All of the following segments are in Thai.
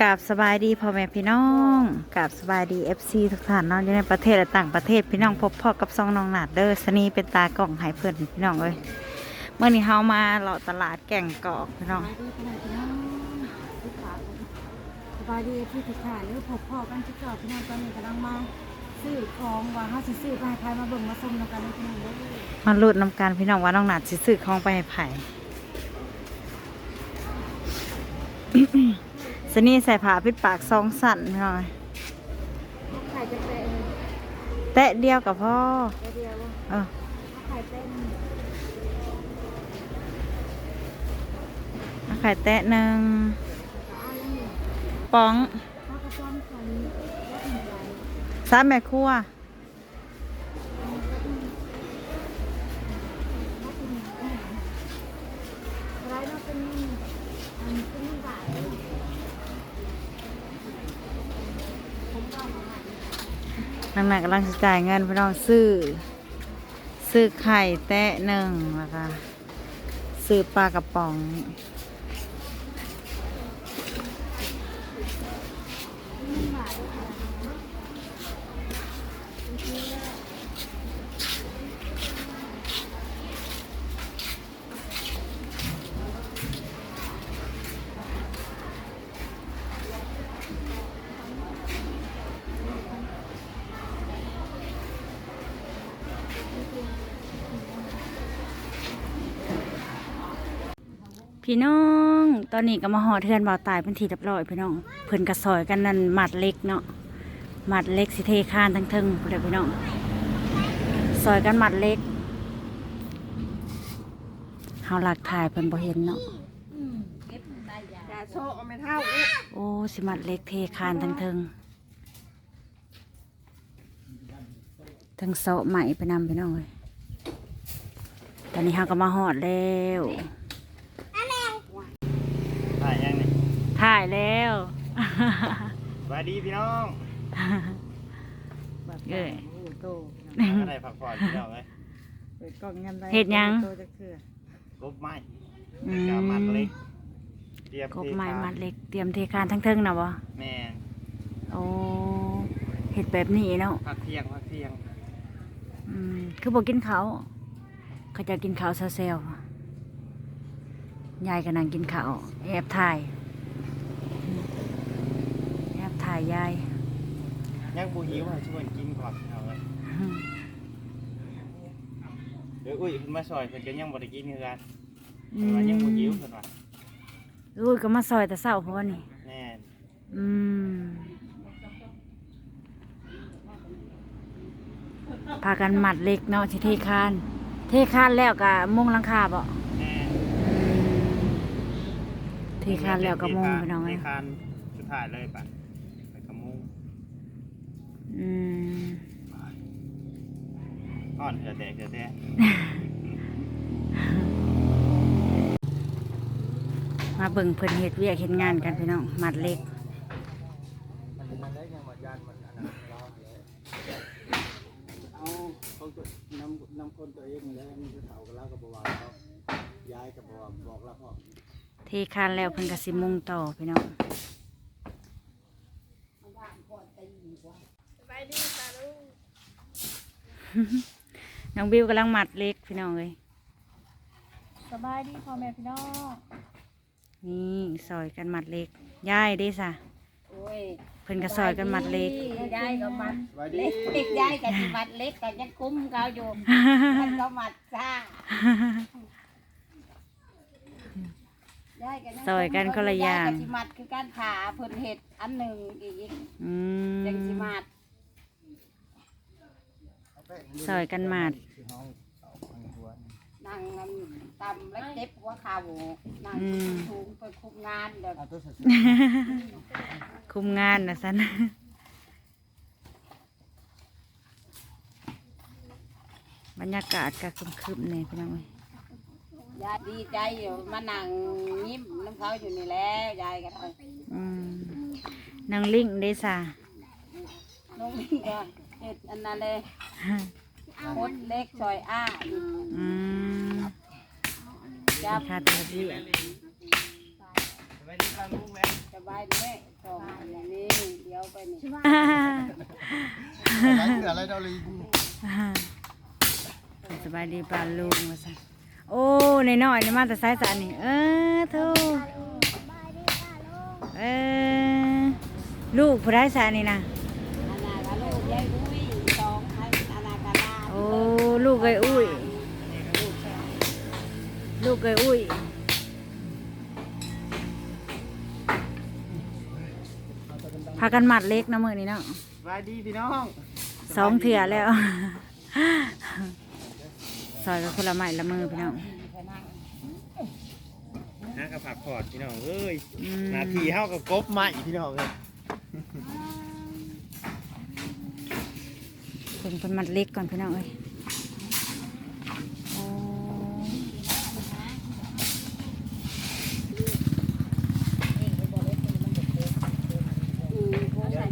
กราบสบายดีพ่อแม่พี่น้องกราบสบายดีเอฟซีทุกท่านเนาะอยู่ในประเทศและต่างประเทศพี่น้องพบพ่อกับซองน้องหนาดเด้อสนีเป็นตากล่องให้เพื่อนพี่น้องเลยเมื่อนี้เฮามาเลาะตลาดแก่งกอกพี่น้องสบายดีขนาดพี่น้องลูกค้าสบายดีพี่ทุกท่านหรือพบพ่อกันที่เก่าพี่น้องตอนนี้กำลังมาซื้อของว่าเฮาสิซื้อไปให้ใครมาเบิ่งมาชมนำกันพี่น้องเด้อมาลุดนำการพี่น้องว่าน้องหนาดสิซื้อของไปให้ไผ่ สนีใส่ผ้าปิดปากซองสั่นพี่น้องไข่จะเตะแตะเดียวกับพ่อเดียวเออไข่เต้นเอาไข่แตะหนึ่งเอายังอยู่ป๋องข้าวกระป๋องใส่แล้วถึงไหนสามแม่ครัว อะไรเนาะเป็นอันเป็นบาทผมก็มาให้ นางหนักกำลังจะจ่ายเงินพี่น้องซื้อ ซื้อไข่แตะหนึ่งแล้วก็ซื้อปลากระป๋อง พี่น้อง ตอนนี้ก็มาหอเทือนบ่าวตายเป็นทีเรียบร้อยพี่น้อง เพิ่นกระซอยกันนั่นหมัดเล็กเนาะหมัดเล็กสิเทคานทั้งเทึงเด้อพี่น้องซอยกันหมัดเล็กเฮาหลักถ่ายเพิ่นบ่เห็นเนาะอย่าโชว์เอาไม่เท่าอีกโอ้สิหมัดเล็กเทคานทั้งเทึงทั้งเสาะใหม่ไปนำพี่น้องเลยตอนนี้เฮาก็มาหอดแล้ว ถ่ายยังนี่ถ่ายแล้วสวัสดีพี่น้องเอ้ยอะไรพักผ่อนพี่น้องเลยเฮ็ดหยังกบไม้อืกามัดมเล็กเตรียมกบเทไม้คามัดเล็กเตรียมเทคานทั้งเทิงนะวะแม่นโอ้เห็ดแบบนี้เนาะพักเที่ยงพักเที่ยงอืมคือบอกกินเขาวเขาจะกินเขาวเซล ยายกำลังกินเขาวแอบถ่ายอืมแอบถ่ายยายยังบูหิวให้ช่วยกินก่อนเอาเลยอืมเดี๋ยวอุ้ยคุณมาซอยเพิ่นก็ยังบ่ได้กินคือกันเพิ่นว่ายังบูหิวเพิ่นว่าอุ้ยก็มาซอยแต่เศร้าพอนี่แม่นอืมพากันหมัดเล็กเนาะที่เทคาน เทคานแล้วก็มุงหลังคาบ่ แม่น เทคานแล้วก็มุงไปน้องเทเอ้ยคานสุดท้ายเลยปะไปกระมุงอืมอ่อนเถื่อแตกเถื่อแตกมาเบิ่งเพิ่นเฮ็ดเวียกเฮ็ดงานกันพี่น้องหมัดเล็ก เอาเขาก็นำนำคนตัวเองแล้วมีเฒ่ากับเราก็บอกว่าเขาย้ายกับบอกบอกเราพ่อ เทคานแล้วเพิ่นก็สิมุงต่อพี่น้องน้องบิวกำลังหมัดเล็กพี่น้องเลยสบายดีพ่อแม่พี่น้อง นี่ซอยกันหมัดเล็กย่ายเด้ซะโอ้ยเพิ่นก็ซอยกันหมัดเล็กยายก็มัดสวัสดีเล็กเล็กยายก็สิมัดเล็กก็ยังคุ้มเขาอยู่มันก็มัดซ่ายายก็ง ซอยกันคนละอย่างยก็สิมัดคือการผ่าเพิ่นเห็ดอันหนึ่งอีกอืม จังสิมัดซอยกันหมัดนั่งอันตำแล้วเจ็บหัวเข่านั่งอืม สูงไปคุมงานเดี๋ยวเอาตัวสัตว์คุมงานนะสัน บรรยากาศก็ครึมๆเนี่ยพี่น้องเอ้ย ยายดีใจอยู่มานั่งยิ้มน้ำเขาอยู่นี่แล้วยายก็ได้อืมนางลิงเด้ซะน้องนี่ก็เห็ดอันนั้นเลยโคตรเล็กซอยอ้าอืมจับค่าตัวเบี้ยไปไปดีปลาลูกแม่สบายแม่สองอันนี้เดี๋ยวไปนี่อะไรเหลืออะไรดอลลีสบายดีปลาลุงมาสั่ โอ้ในน้อยๆนี่มาแต่สายสานนี่เออโทูเออลูกผู้ได้สานนี่นะอันนั้นก็ลูกยายอุ้ยสองอันอันนั้นก็ลาโอ้ลูกไอ้อุ้ย ลูกไอ้อุ้ยพากันหมัดเล็กนะมือนี้เนาะสบายดีพี่น้อง สองเถื่อแล้ว ซอยกับคนละไม้ละมือพี่น้องฮะกับผักพอดพี่น้องเอ้ยอืมนาทีเฮากับกบใหม่พี่น้องเลยเป็นเป็นหมัดเล็กก่อนพี่น้องเอ้ยโอ้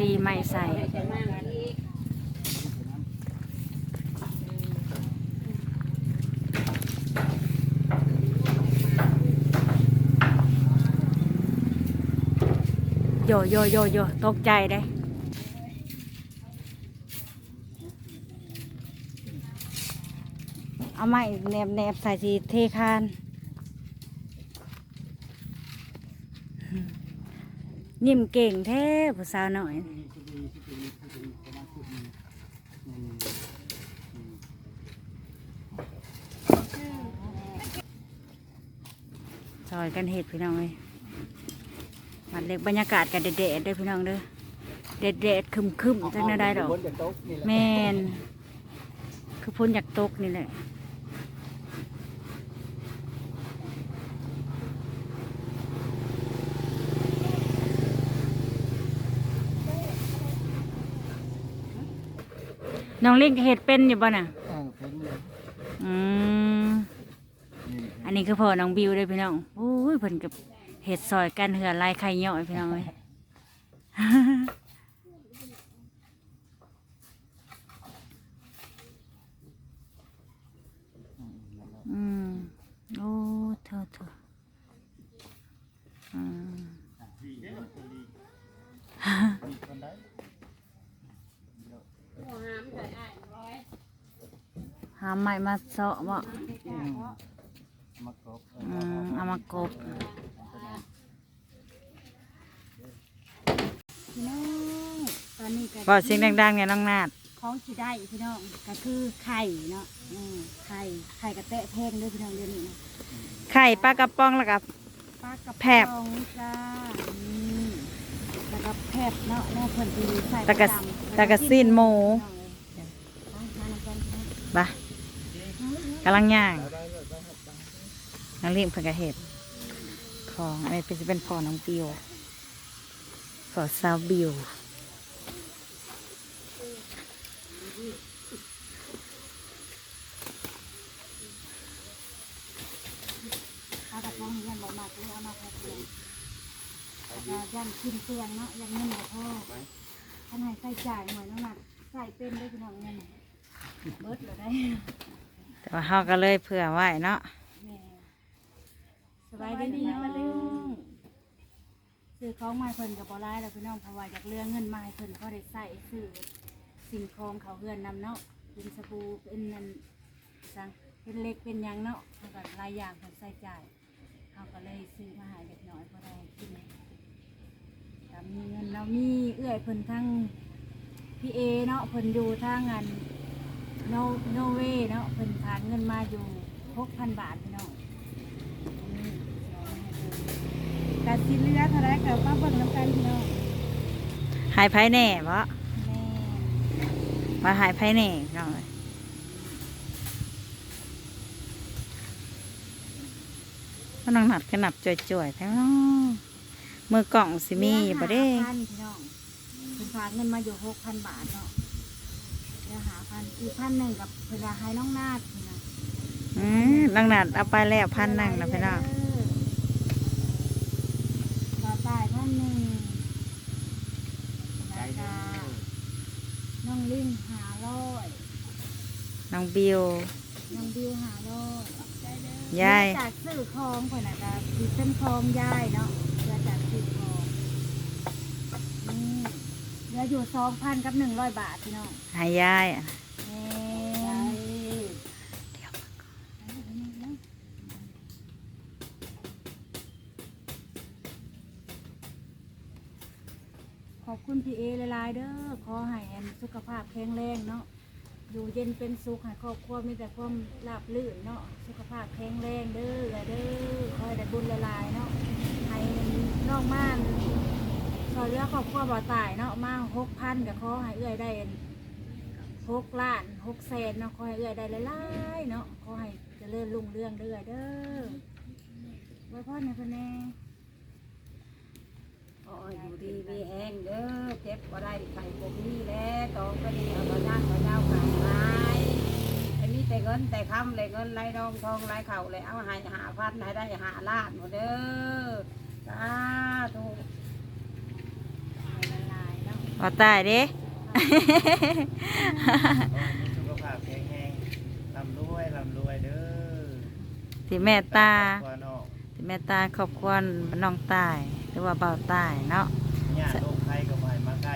ตีไม่ใส่ จะมาอีก โยโยโยโยตกใจได้เอาไม้แนบแนบใส่สีเทคานยิ้มเก่งแท้ผู้สาวหน่อยซอยกันเห็ดพี่น้องเลย มันเล็กบรรยากาศกันเด็ดๆเด้อพี่น้องเด้อเด็ดๆคึมๆจังน่าได้ดอกบนจากโต๊ะนี่แหละแมนคือพ้นจากตกนี่แหละน้องเล่นเห็ดเป็นอยู่บ่น่ะอ่าเพิ่นเลยอืมอันนี้คือพ่อน้องบิวเลยพี่น้องโอ้ยเพิ่นกับ เห็ดซอยกันเหือลายไข่ย่อยพี่น้องเลยอืมโอ้เธอเธออืมคนได้หาไม้มาเสาะบ่มากบอืมเอามากบ พี่น้องตอ นนี้ก็บอกเสียงดังๆเนี่ยน้องนาดของที่ได้พี่น้องก็คือไข่เนาะอืมไข่ไข่กระเตะแพงด้วยพี่น้องเดือนนี้นะไข่ปลากระป๋องแล้วกับ ปลากระแพบ ป๋องจ้าอืมแล้วก็แพบเนาะแล้วเพิ่นดีใส่ตะกะประจำตะกะซีนหมูเอาทานกันเนาะบะกำลังย่างน้องเลี้ยงเพิ่นกระเห็ดของอันนี้เป็นจะเป็นพอน้องบิวพอสาวบิว ปลากระป๋องยันบ่มากเลยเอามาแพบเลยแล้วยันขึ้นเปลืองเนาะยันเงินบ่พอท่านให้ใส่จ่ายหน่อยเนาะนัดใส่เป็นได้พี่น้องเงินเบิดเลยได้แต่ว่าเขาก็เลยเผื่อไว้เนาะแม่สบายดีพี่น้องซื้อของมาให้เพิ่นกับบอไลายแล้วพี่น้องเพราะว่าอยากเลือกเงินมาให้เพิ่นก็ได้ใส่ซื้อสิ่งของเขาเฮือนนำเนาะเป็นสบู่เป็นนันสังเป็นเล็กเป็นยังเนาะเขาก็หลายอย่างเพิ่นใส่จ่าย เขาก็เลยซื้อมาให้เด็กน้อยพอได้กินก็มีเงินเรามีเอื้อยเพิ่นทั้งพี่เอเนาะเพิ่นอยู่ทางงานโนโนเวเนาะเพิ่นทานเงินมาอยู่หกพันบาทพี่น้องแต่สิเหลือเท่าไรกับป้าเบิ่งน้ำกันพี่น้องหายภายแน่บ่แม่มาหายภายแน่พี่น้องเอ้ย ก็น้องหนัดก็หนับจ่วยๆแท้เนาะมือกล่องสิมีอยู่บ่เด้เหลือ5,000พี่น้องเพิ่นฝากเงินมาอยู่หกพันบาทเนาะเหลือหาพันอีกพันหนึ่งกับเพิ่นว่าให้น้องนาดพี่น้องอืมน้องหนัดเอาไปแล้วพันหนึ่งนะพี่น้องบาทายพันหนึ่งแล้วก็น้องลิงหาร้อยน้องบิวน้องบิวหาร้อย ยายจากสื่อคลองคนน่ะก็คือเส้นคลองยายเนาะเรือจากซื้อคลองนี่เรืออยู่สองพันกับหนึ่งร้อยบาทพี่น้องหายายอ่นขอบคุณพี่เอหลายเด้อขอให้แอนสุขภาพแข็งแรงเนาะ อยู่เย็นเป็นสุขให้ครอบครัวมีแต่ความราบรื่นเนาะสุขภาพแข็งแรงเด้อเด้อขอให้ได้บุญหลายเนาะให้นองม่านซอยเรือครอบครัวบ่ตายเนาะมาหกพันก็ขอให้เอื้อยได้หกล้านหกแสนเนาะขอให้เอื้อยได้หลายๆเนาะขอให้เจริญรุ่งเรืองเด้อเด้อไว้พ่อในคนแน่อ้ยอยู่ดีมีแห้งเด้อเจ็บก็ได้ไข่บ่มีแล้วตองก็ดีเอาบ่ย่างบ่เจ้าขายไม้อันนี้แต่เงินแต่คำเลยเงินไรรองทองไรเข่าเลยเอาใหายหาพันให้ได้หาล้านหมดเด้อสาธุละลายเนาะบ่ตายเด้มีสุขภาพแข็งแรงร่ำรวยร่ำรวยเด้อที่แม่ตาครอบครัวน้องที่แม่ตาครอบครัวน้องตายหรือว่าเบาตายเนาะญาติโรคภัยก็บ่ให้มาใกล้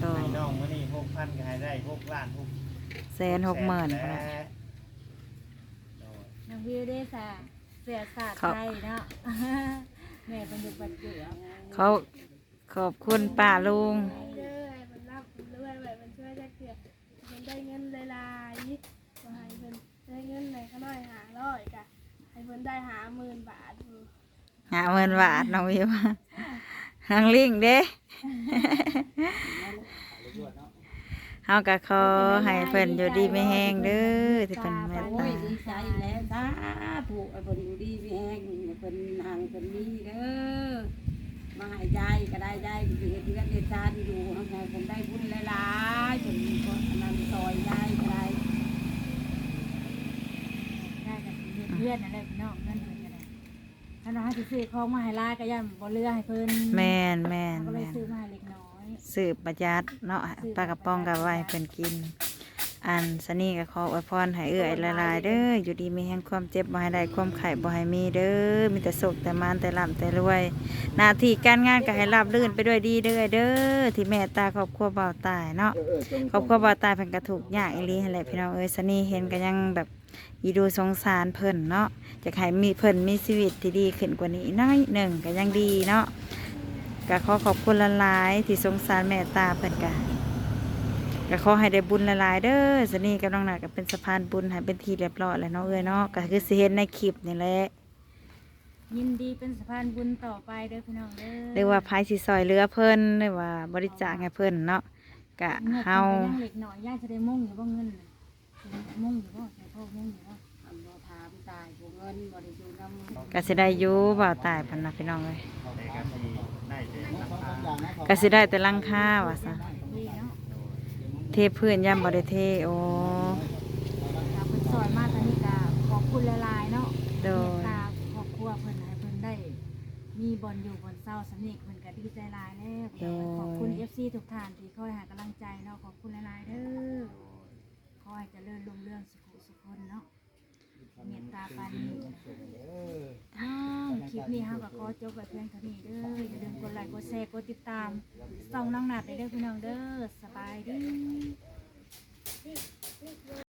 ก็ให้น้องมื้อนี้6,000ก็ให้ได้6ล้าน6แสนหกหมื่นแสพุ่น น่ะโอ้ยน้องวิวได้สาเสียศาสตร์ครับไทยเนาะ แม่เป็นอยู่ปัจจุบันเขาขอบคุณป้าลุงเด้อให้มันรับมันรวยไว้มันช่วยได้เกือมันได้เงินหลายๆก็ให้เพิ่นได้เงินในขน้อยหาร้อยกะให้เพิ่นได้หาหมื่นบาทอยู่หาเงินบาทน้องวิวนางลิงเด้ เฮาก็ขอให้เพิ่นอยู่ดีไม่แห้งเด้อที่เพิ่นเมตโอ้ตายดีใจแล้วสาธุไอ้เพิ่นอยู่ดีมีแห้งเพิ่นห่างเพิ่นมีเด้อมาให้ยายก็ได้ยายก็สิเฮ็ดเรือนเฮ็ดชาติอยู่ให้เพิ่นได้บุญหลายๆเพิ่นก็อันนั้นซอยยายก็ได้ได้กับเพื่อนอะไรพี่น้องเงินเพิ่นก็ได้ถ้าน้องให้ซื้อของมาให้ลายก็ย่ำบ่เรือให้เพิ่นแม่นแม่นก็เลยแม่นซื้อมาให้เล็ก สืบประหยัดเนาะปลากระป๋องก็ไว้ให้เพิ่นกิน อันสนี่ก็ขออวยพรให้เอื้อยละลายๆเด้ออยู่ดีมีแห่งความเจ็บบ่ให้ได้ความไข้บ่ให้มีเด้อมีแต่โศกแต่มานแต่ร่ำแต่รวยหน้าที่การงานก็ให้ราบรื่นไปด้วยดีเด้อเด้อที่แม่ตาครอบครัวเบาตายเนาะเออเออจงครอบครัวเบาตายเพิ่นก็ถูกข์ยากอีหลีหั่นแหละพี่น้องเอ้ยสนี่เห็นก็ยังแบบอีดูสงสารเพิ่นเนาะจะให้มีเพิ่นมีชีวิตที่ดีขึ้นกว่านี้น้อยหนึ่งก็ยังดีเนาะ ก็ขอขอบคุณละลายที่สงสารแม่ตาเพิ่นก็ก็ขอให้ได้บุญละลายเด้อสนี่กับน้องหนาก็เป็นสะพานบุญให้เป็นทีเรียบร้อยแล้วเนาะเอ้ยเนาะก็คือสิเห็นในคลิปนี่แหละยินดีเป็นสะพานบุญต่อไปเด้อพี่น้องเด้อหรือว่าภายสิซอยเรือเพิ่นหรือว่าบริจาคให้เพิ่นเนาะกะเฮาเล็กน้อยย่าจะได้มุ่งอยู่บ่เงินมุ่งอยู่บ่ใส่พ่อมุ่งอยู่บ่อันบ่ถามตายผู้เงินบ่ได้อยู่นำกะสิได้ยูบ่าวตายพันนะพี่น้องเลย ก็สิได้แต่ราคากะสิได้แต่ลังค่าว่าซะนี่เนาะเทพื้นย่ำบ่ได้เทโอ้ถ้าเพิ่นซอยมาตอนนี้ก็ขอบคุณหลายๆเนาะโดเมตยตาครอบครัวเพิ่นให้เพิ่นได้ มีบอลอยู่บนเศร้าสำนึกเพิ่นก็ดีใจหลายแล้วขอบคุณ FC ทุกท่านที่คอยหากำลังใจเนาะขอบคุณหลายๆเด้อขอให้เจริญรุ่งเรืองสุขสุขคนเนาะ เมตตาปานีน้องคลิปนี้เฮาก็ขอจบไว้เพียงเท่านี้เด้ออย่าลืมกดไลค์กดแชร์กดติดตามส่องน้องหนาดได้เด้อพี่น้องเด้อสบายดี